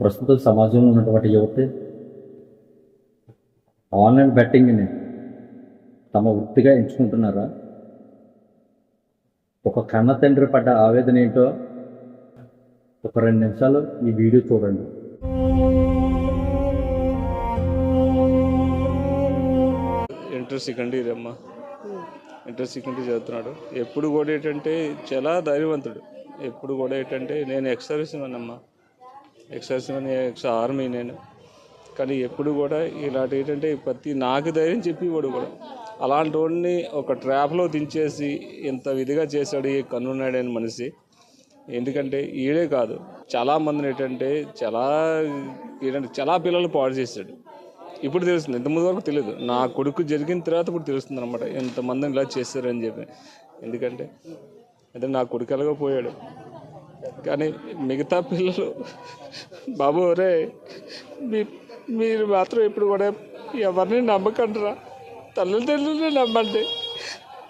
ప్రస్తుత సమాజంలో ఉన్నటువంటి యువత ఆన్లైన్ బెట్టింగ్ని తమ వృత్తిగా ఎంచుకుంటున్నారా? ఒక కన్న తండ్రి పడ్డ ఆవేదన ఏంటో ఒక రెండు నిమిషాలు ఈ వీడియో చూడండి. ఇంటర్ సెకండ్ ఇయర్ అమ్మ ఇంటర్ సెకండ్ చదువుతున్నాడు. ఎప్పుడు కూడా ఏంటంటే చాలా ధైర్యవంతుడు. ఎప్పుడు కూడా ఏంటంటే నేను ఎక్స్ సర్వీస్ అమ్మా ఎక్స్ సర్వీస్ ఎక్స్ ఆర్మీ నేను కానీ ఎప్పుడు కూడా ఇలాంటి ఏంటంటే ప్రతి నాకు ధైర్యం చెప్పేవాడు కూడా. అలాంటి వాడిని ఒక ట్రాప్లో దించేసి ఇంత విధిగా చేశాడు ఈ కన్నున్నాడని మనిషి. ఎందుకంటే ఈడే కాదు. చాలా మందిని ఏంటంటే చాలా ఏంటంటే చాలా పిల్లలు పాడు చేశాడు. ఇప్పుడు తెలుస్తుంది. ఇంతకుముందు వరకు తెలియదు నా కొడుకు జరిగిన తర్వాత ఇప్పుడు తెలుస్తుంది అనమాట ఇంతమందిని ఇలా చేశారని చెప్పి. ఎందుకంటే అంటే నా కొడుకు ఎలాగో పోయాడు. కానీ మిగతా పిల్లలు బాబు రే మీ మీరు మాత్రం ఇప్పుడు కూడా ఎవరిని నమ్మకండిరా? తల్లిదండ్రులనే నమ్మండి.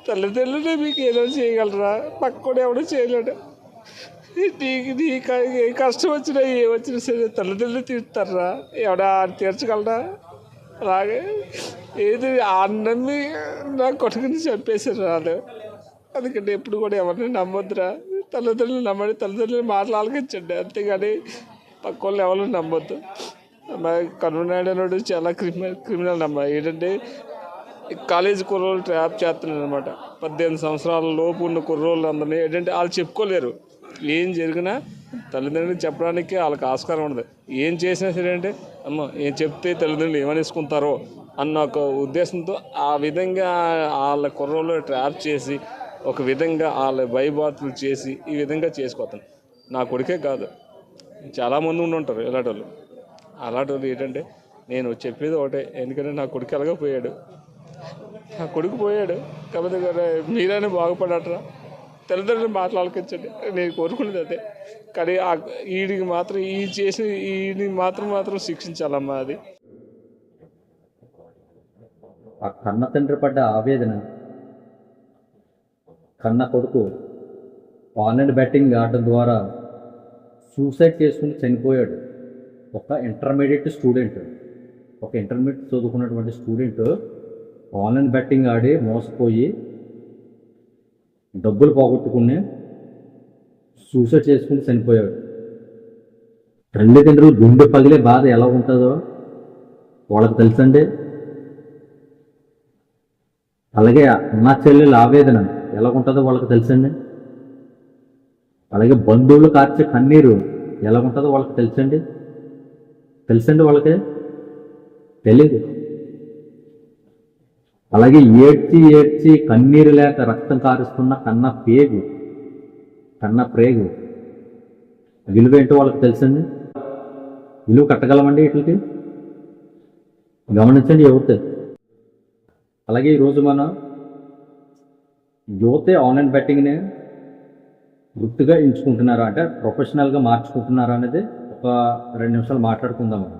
తల్లిదండ్రులే మీకు ఏదో చేయగలరా? పక్క కూడా ఎవడో చేయలేడు. నీకు నీ ఏ కష్టం వచ్చినా ఏ వచ్చినా సరే తల్లిదండ్రులు తీరుతారా ఎవడా తీర్చగలరా అలాగే ఏది ఆ నా కొడుకుని చంపేశారు రాదు అందుకంటే ఎప్పుడు కూడా ఎవరిని నమ్మొద్దురా. తల్లిదండ్రులు నమ్మండి తల్లిదండ్రులు మాటలు అంతేగాని పక్క వాళ్ళు ఎవరు నమ్మొద్దు. అమ్మా కరుణాడు అన్నాడు చాలా క్రిమినల్ క్రిమినల్ నమ్మాయి ఏంటంటే కాలేజీ కుర్రోళ్ళు ట్రాప్ చేస్తున్నారు అనమాట పద్దెనిమిది సంవత్సరాల లోపు ఉన్న కుర్రోళ్ళు అందరినీ ఏంటంటే వాళ్ళు చెప్పుకోలేరు. ఏం జరిగినా తల్లిదండ్రులకు చెప్పడానికి వాళ్ళకి ఆస్కారం ఉండదు. ఏం చేసినా సరే అంటే అమ్మ ఏం చెప్తే తల్లిదండ్రులు ఏమనేసుకుంటారో అన్న ఒక ఉద్దేశంతో ఆ విధంగా వాళ్ళ కుర్రోళ్ళు ట్రాప్ చేసి ఒక విధంగా వాళ్ళ భయబాతులు చేసి ఈ విధంగా చేసుకోతాను నా కొడుకే కాదు. చాలామంది ఉండి ఉంటారు ఇలాంటి వాళ్ళు అలాంటి వాళ్ళు ఏంటంటే నేను చెప్పేది ఒకటే ఎందుకంటే నా కొడుకు ఎలాగో పోయాడు. నా కొడుకు పోయాడు. కాకపోతే మీరైనా బాగుపడటరా తల్లిదండ్రులు మాట్లాడుకొచ్చండి. నేను కోరుకునేది అదే. కానీ ఆ వీడికి మాత్రం ఈ చేసి వీడిని మాత్రం మాత్రం శిక్షించాలమ్మా అది. ఆ కన్న తండ్రి పడ్డ ఆవేదన కన్న కొడుకు ఆన్లైన్ బెట్టింగ్ ఆడడం ద్వారా సూసైడ్ చేసుకుని చనిపోయాడు. ఒక ఇంటర్మీడియట్ స్టూడెంట్. ఒక ఇంటర్మీడియట్ చదువుకున్నటువంటి స్టూడెంట్ ఆన్లైన్ బెట్టింగ్ ఆడి మోసపోయి డబ్బులు పోగొట్టుకుని సూసైడ్ చేసుకుని చనిపోయాడు. తల్లిదండ్రులు గుండె పగిలే బాధ ఎలా ఉంటుందో వాళ్ళకి తెలుసండి? అలాగే అన్న చెల్లెలు ఆవేదన. ఎలాగుంటుందో వాళ్ళకి తెలుసండి? అలాగే బంధువులు కార్చే కన్నీరు ఎలాగుంటుందో వాళ్ళకి తెలుసండి? తెలుసండి వాళ్ళకి? తెలీదు. అలాగే ఏడ్చి ఏడ్చి కన్నీరు లేక రక్తం కారుస్తున్న కన్న పేగు కన్న ప్రేగు విలువ ఏంటో వాళ్ళకి తెలుసండి? విలువ కట్టగలమండి వీటికి? గమనించండి ఎవరితే? అలాగే ఈరోజు మనం యువతే ఆన్లైన్ బెట్టింగ్ని వృత్తిగా ఎంచుకుంటున్నారా అంటే ప్రొఫెషనల్గా మార్చుకుంటున్నారా అనేది ఒక రెండు నిమిషాలు మాట్లాడుకుందాం.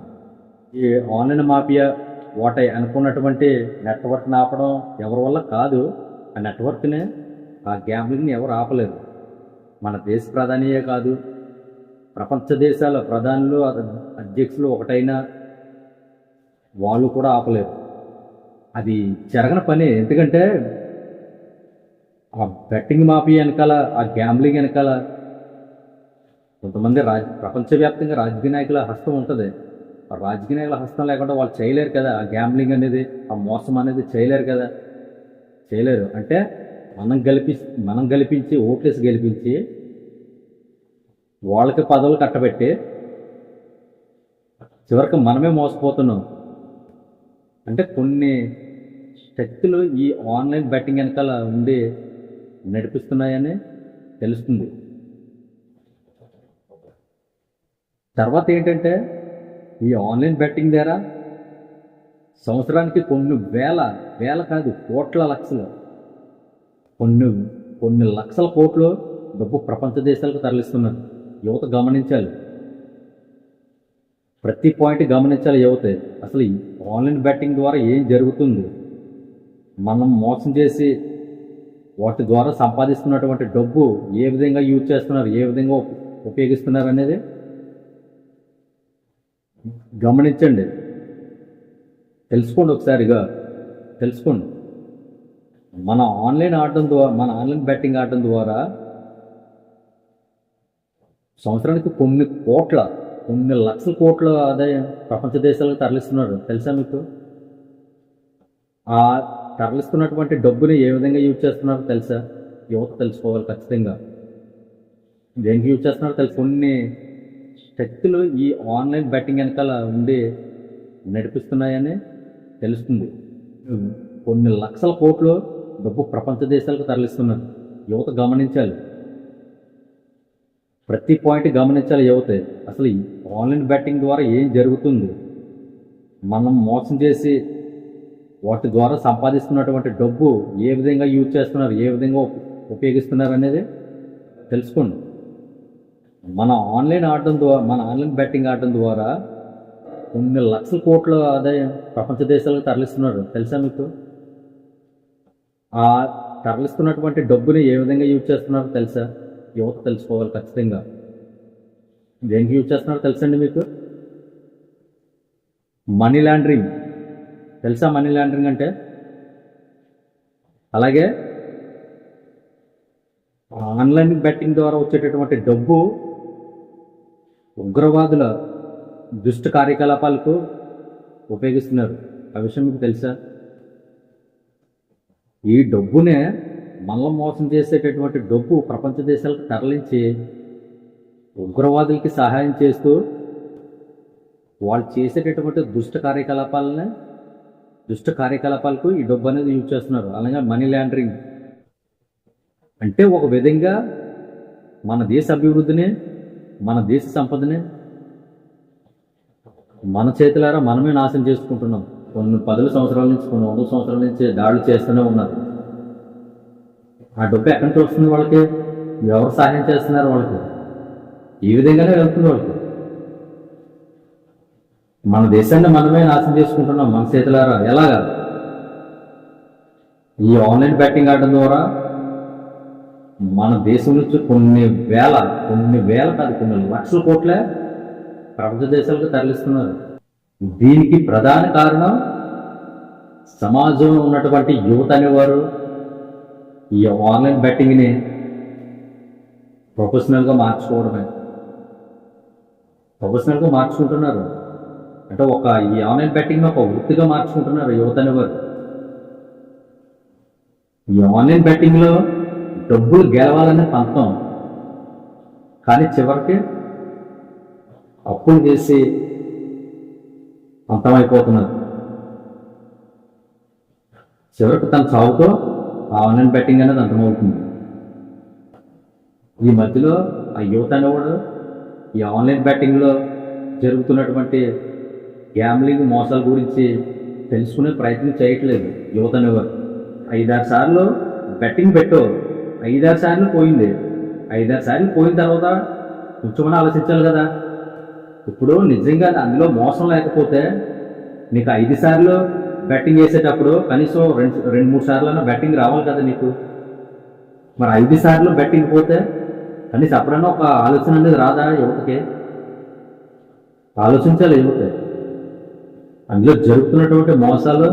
ఈ ఆన్లైన్ మాఫియా వాటై అనుకున్నటువంటి నెట్వర్క్ని ఆపడం ఎవరి వల్ల కాదు. ఆ నెట్వర్క్ని ఆ గ్యాంబ్లింగ్ని ఎవరు ఆపలేరు. మన దేశ ప్రధానియే కాదు. ప్రపంచ దేశాల ప్రధానులు అధ్యక్షులు ఒకటైనా వాళ్ళు కూడా ఆపలేరు. అది జరగని పని. ఎందుకంటే ఆ బెట్టింగ్ మాఫీ వెనకాల ఆ గ్యాంబ్లింగ్ వెనకాల కొంతమంది రాజ్ ప్రపంచవ్యాప్తంగా రాజకీయ నాయకుల హస్తం ఉంటుంది. ఆ రాజకీయ నాయకుల హస్తం లేకుండా వాళ్ళు చేయలేరు కదా. ఆ గ్యాంబ్లింగ్ అనేది ఆ మోసం అనేది చేయలేరు కదా. చేయలేరు. అంటే మనం గెలిపి మనం గెలిపించి ఓట్లేసి గెలిపించి వాళ్ళకి పదవులు కట్టబెట్టి చివరికి మనమే మోసపోతున్నాం. అంటే కొన్ని శక్తులు ఈ ఆన్లైన్ బెట్టింగ్ వెనకాల ఉండి నడిపిస్తున్నాయని తెలుస్తుంది. తర్వాత ఏంటంటే ఈ ఆన్లైన్ బెట్టింగ్ ద్వారా సంవత్సరానికి కొన్ని వేల వేల కాదు కోట్ల లక్షలు కొన్ని కొన్ని లక్షల కోట్లు డబ్బు ప్రపంచ దేశాలకు తరలిస్తున్నారు. యువత గమనించాలి. ప్రతి పాయింట్ గమనించాలి యువత. అసలు ఈ ఆన్లైన్ బెట్టింగ్ ద్వారా ఏం జరుగుతుంది? మనం మోసం చేసి వాటి ద్వారా సంపాదిస్తున్నటువంటి డబ్బు ఏ విధంగా యూజ్ చేస్తున్నారు ఏ విధంగా ఉపయోగిస్తున్నారు అనేది గమనించండి. తెలుసుకోండి ఒకసారిగా. తెలుసుకోండి. మన ఆన్లైన్ ఆడటం ద్వారా మన ఆన్లైన్ బెట్టింగ్ ఆడటం ద్వారా సంవత్సరానికి కొన్ని కోట్ల కొన్ని లక్షల కోట్ల ఆదాయం ప్రపంచ దేశాలకు తరలిస్తున్నారు. తెలుసా మీకు? తరలిస్తున్నటువంటి డబ్బుని ఏ విధంగా యూజ్ చేస్తున్నారో తెలుసా? యువత తెలుసుకోవాలి ఖచ్చితంగా. దేనికి యూజ్ చేస్తున్నారో తెలుసు? కొన్ని శక్తులు ఈ ఆన్లైన్ బెట్టింగ్ వెనకాల ఉండి నడిపిస్తున్నాయని తెలుస్తుంది. కొన్ని లక్షల కోట్లు డబ్బు ప్రపంచ దేశాలకు తరలిస్తున్నారు. యువత గమనించాలి. ప్రతి పాయింట్ గమనించాలి యువత. అసలు ఈ ఆన్లైన్ బెట్టింగ్ ద్వారా ఏం జరుగుతుంది? మనం మోసం చేసి వాటి ద్వారా సంపాదిస్తున్నటువంటి డబ్బు ఏ విధంగా యూజ్ చేస్తున్నారు ఏ విధంగా ఉపయోగిస్తున్నారు అనేది తెలుసుకోండి. మన ఆన్లైన్ ఆడడం ద్వారా మన ఆన్లైన్ బెట్టింగ్ ఆడడం ద్వారా కొన్ని లక్షల కోట్ల ఆదాయం ప్రపంచ దేశాలకు తరలిస్తున్నారు. తెలుసా మీకు? ఆ తరలిస్తున్నటువంటి డబ్బుని ఏ విధంగా యూజ్ చేస్తున్నారో తెలుసా? యువత తెలుసుకోవాలి ఖచ్చితంగా. దేనికి యూజ్ చేస్తున్నారో తెలుసండి మీకు? Money laundering. తెలుసా మనీ లాండరింగ్ అంటే? అలాగే ఆన్లైన్ బెట్టింగ్ ద్వారా వచ్చేటటువంటి డబ్బు ఉగ్రవాదుల దుష్ట కార్యకలాపాలకు ఉపయోగిస్తున్నారు. ఆ విషయం మీకు తెలుసా? ఈ డబ్బునే మనల్ని మోసం చేసేటటువంటి డబ్బు ప్రపంచ దేశాలకు తరలించి ఉగ్రవాదులకి సహాయం చేస్తూ వాళ్ళు చేసేటటువంటి దుష్ట కార్యకలాపాలని దుష్ట కార్యకలాపాలకు ఈ డబ్బు అనేది యూజ్ చేస్తున్నారు. అలాగే మనీ లాండరింగ్ అంటే ఒక విధంగా మన దేశ అభివృద్ధిని మన దేశ సంపదని మన చేతులారా మనమే నాశనం చేసుకుంటున్నాం. కొన్ని పదుల సంవత్సరాల నుంచి కొన్ని వందల సంవత్సరాల నుంచి దాడులు చేస్తూనే ఉన్నారు. ఆ డబ్బు ఎక్కడి నుంచి వస్తుంది వాళ్ళకి? ఎవరు సహాయం చేస్తున్నారు వాళ్ళకి? ఈ విధంగానే వెళ్తుంది వాళ్ళకి. మన దేశాన్ని మనమే నాశనం చేసుకుంటున్నాం మన చేతులారా? ఎలాగా ఈ ఆన్లైన్ బ్యాటింగ్ ఆడడం ద్వారా మన దేశం నుంచి కొన్ని వేల కొన్ని వేల కాదు కొన్ని లక్షల కోట్లే ప్రపంచ దేశాలకు తరలిస్తున్నారు. దీనికి ప్రధాన కారణం సమాజంలో ఉన్నటువంటి యువత అనేవారు ఈ ఆన్లైన్ బెట్టింగ్ని ప్రొఫెషనల్గా మార్చుకోవడమే. ప్రొఫెషనల్గా మార్చుకుంటున్నారు. అంటే ఒక ఈ ఆన్లైన్ బెట్టింగ్ ఒక వృత్తిగా మార్చుకుంటున్నారు యువతని వారు ఈ ఆన్లైన్ బెట్టింగ్లో డబ్బులు గెలవాలనే పంతం. కానీ చివరికి అప్పులు చేసి అంతమైపోతున్నారు చివరికి తన చావుతో ఆ ఆన్లైన్ బెట్టింగ్ అనేది అంతమవుతుంది. ఈ మధ్యలో ఆ యువత అనేవాడు ఈ ఆన్లైన్ బెట్టింగ్లో జరుగుతున్నటువంటి గ్యామ్లింగ్ మోసాల గురించి తెలుసుకునే ప్రయత్నం చేయట్లేదు యువత అనేవారు ఐదారు సార్లు బెట్టింగ్ పెట్టు. ఐదారు సార్లు పోయింది. ఐదారు సార్లు పోయిన తర్వాత కొంచెమని ఆలోచించాలి కదా. ఇప్పుడు నిజంగా అందులో మోసం లేకపోతే నీకు ఐదు సార్లు బెట్టింగ్ వేసేటప్పుడు కనీసం రెండు రెండు మూడు సార్లు బెట్టింగ్ రావాలి కదా నీకు. మరి ఐదు సార్లు బెట్టింగ్ పోతే కనీసం అప్పుడన్నా ఒక ఆలోచన అనేది రాదా యువతకి? ఆలోచించాలి యువతే. అందులో జరుగుతున్నటువంటి మోసాలు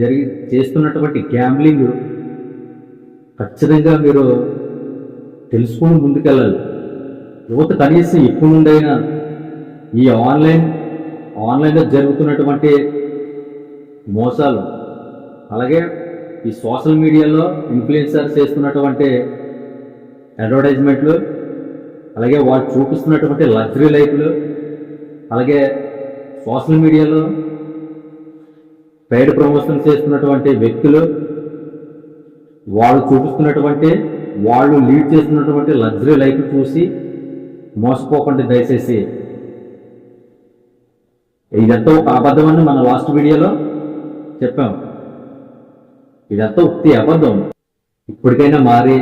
జరిగి చేస్తున్నటువంటి గ్యాంబ్లింగ్ ఖచ్చితంగా మీరు తెలుసుకుని ముందుకెళ్ళాలి. యువత కనీసం ఇప్పుడు నుండైనా ఈ ఆన్లైన్ ఆన్లైన్లో జరుగుతున్నటువంటి మోసాలు అలాగే ఈ సోషల్ మీడియాలో ఇన్ఫ్లుయెన్సర్స్ చేస్తున్నటువంటి అడ్వర్టైజ్మెంట్లు అలాగే వాళ్ళు చూపిస్తున్నటువంటి లగ్జరీ లైఫ్లు అలాగే సోషల్ మీడియాలో పెయిడ్ ప్రమోషన్ చేస్తున్నటువంటి వ్యక్తులు వాళ్ళు చూపిస్తున్నటువంటి వాళ్ళు లీడ్ చేస్తున్నటువంటి లగ్జరీ లైఫ్ చూసి మోసపోకండి దయచేసి. ఇదంతా ఒక అబద్ధమని మన లాస్ట్ వీడియోలో చెప్పాం. ఇదంతా ఉత్తి అబద్ధం. ఇప్పటికైనా మారి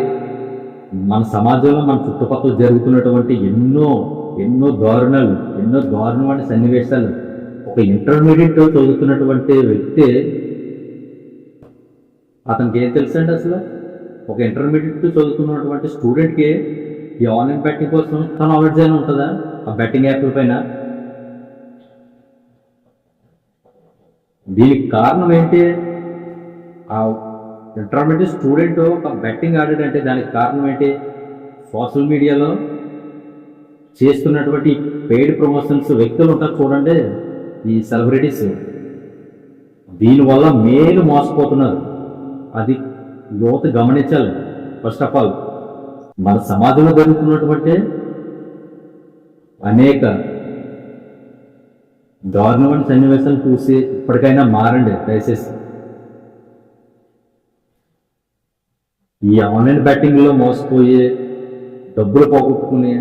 మన సమాజంలో మన చుట్టుపక్కల జరుగుతున్నటువంటి ఎన్నో ఎన్నో దారుణాలు ఎన్నో దారుణమైన సన్నివేశాలు ఒక ఇంటర్మీడియట్ చదువుతున్నటువంటి వ్యక్తి అతనికి ఏం తెలుసండి అసలు? ఒక ఇంటర్మీడియట్ చదువుతున్నటువంటి స్టూడెంట్కి ఈ ఆన్లైన్ బెట్టింగ్ కోసం తన నాలెడ్జ్ అయినా ఉంటుందా? ఆ బెట్టింగ్ యాప్ల పైన? దీనికి కారణం ఏంటి? ఆ ఇంటర్మీడియట్ స్టూడెంట్ ఒక బెట్టింగ్ ఆడాడంటే దానికి కారణం ఏంటి? సోషల్ మీడియాలో చేస్తున్నటువంటి పెయిడ్ ప్రమోషన్స్ వ్యక్తులు ఉంటారు చూడండి. ఈ సెలబ్రిటీస్ దీనివల్ల మేలు మోసపోతున్నారు. అది యువత గమనించాలి. ఫస్ట్ ఆఫ్ ఆల్ మన సమాజంలో జరుగుతున్నటువంటి అనేక దారుణమైన సన్నివేశాలు చూసి ఇప్పటికైనా మారండి దయచేసి. ఈ ఆన్లైన్ బ్యాటింగ్లో మోసపోయి డబ్బులు పోగొట్టుకుని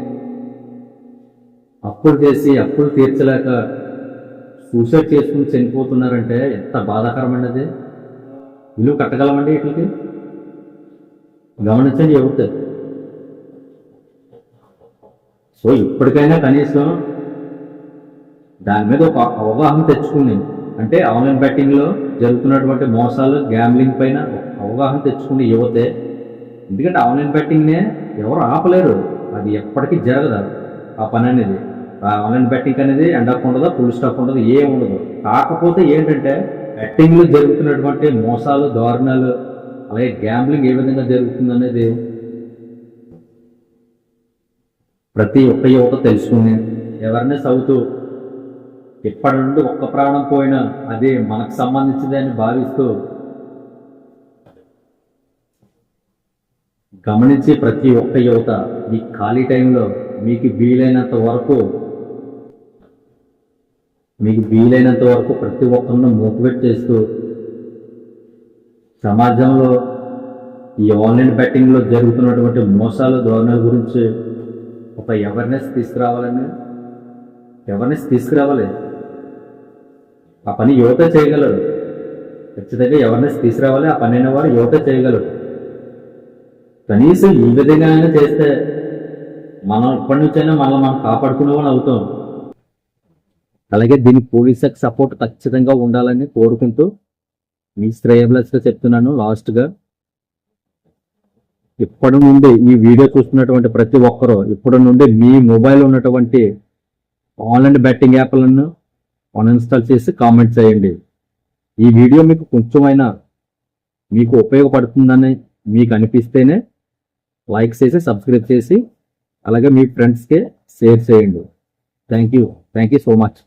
అప్పులు చేసి అప్పులు తీర్చలేక సూసైడ్ చేసుకుని చనిపోతున్నారంటే ఎంత బాధాకరమైనది ఇల్లు కట్టగలమండి వీటికి? గమనించండి యువత సో ఇప్పటికైనా కనీసం దాని మీద ఒక అవగాహన తెచ్చుకుని అంటే ఆన్లైన్ బెట్టింగ్లో జరుగుతున్నటువంటి మోసాలు గ్యాంబ్లింగ్ పైన అవగాహన తెచ్చుకుని యువతే ఎందుకంటే ఆన్లైన్ బెట్టింగ్నే ఎవరు ఆపలేరు. అది ఎప్పటికీ జరగదు. ఆ పని అనేది ఆన్లైన్ బెట్టింగ్ అనేది ఎండ్ ఉండదు ఫుల్ స్టాప్ ఉండదు ఏం ఉండదు. కాకపోతే ఏంటంటే బెట్టింగ్లో జరుగుతున్నటువంటి మోసాలు దారుణాలు అలాగే గ్యాంబ్లింగ్ ఏ విధంగా జరుగుతుంది అనేది ప్రతి ఒక్క యువత తెలుసుకుని అవేర్నెస్ అవుతూ ఇప్పటి నుండి ఒక్క ప్రాణం పోయినా అది మనకు సంబంధించిందని భావిస్తూ గమనించి ప్రతి ఒక్క యువత మీ ఖాళీ టైంలో మీకు వీలైనంత వరకు మీకు వీలైనంత వరకు ప్రతి ఒక్కరిని మోటివేట్ చేస్తూ సమాజంలో ఈ ఆన్లైన్ బెట్టింగ్లో జరుగుతున్నటువంటి మోసాలు ధోరణుల గురించి ఒక అవేర్నెస్ తీసుకురావాలని అవేర్నెస్ తీసుకురావాలి. ఆ పని యువత చేయగలరు. ఖచ్చితంగా అవేర్నెస్ తీసుకురావాలి. ఆ పని అయిన వారు యువత చేయగలరు. కనీసం ఈ విధంగా అయినా చేస్తే మనం ఇప్పటి నుంచైనా మనం మనం కాపాడుకునే వాళ్ళు అవుతాం. అలాగే దీనికి పోలీసులకు సపోర్ట్ ఖచ్చితంగా ఉండాలని కోరుకుంటూ మీ శ్రేయబ్లస్గా చెప్తున్నాను లాస్ట్గా ఇప్పటి నుండి ఈ వీడియో చూస్తున్నటువంటి ప్రతి ఒక్కరూ ఇప్పటి నుండి మీ మొబైల్ ఉన్నటువంటి ఆన్లైన్ బెట్టింగ్ యాప్లను అన్ఇన్స్టాల్ చేసి కామెంట్ చేయండి. ఈ వీడియో మీకు కొంచెమైనా మీకు ఉపయోగపడుతుందని మీకు అనిపిస్తేనే లైక్ చేసి సబ్స్క్రైబ్ చేసి అలాగే మీ ఫ్రెండ్స్కి షేర్ చేయండి. Thank you thank you so much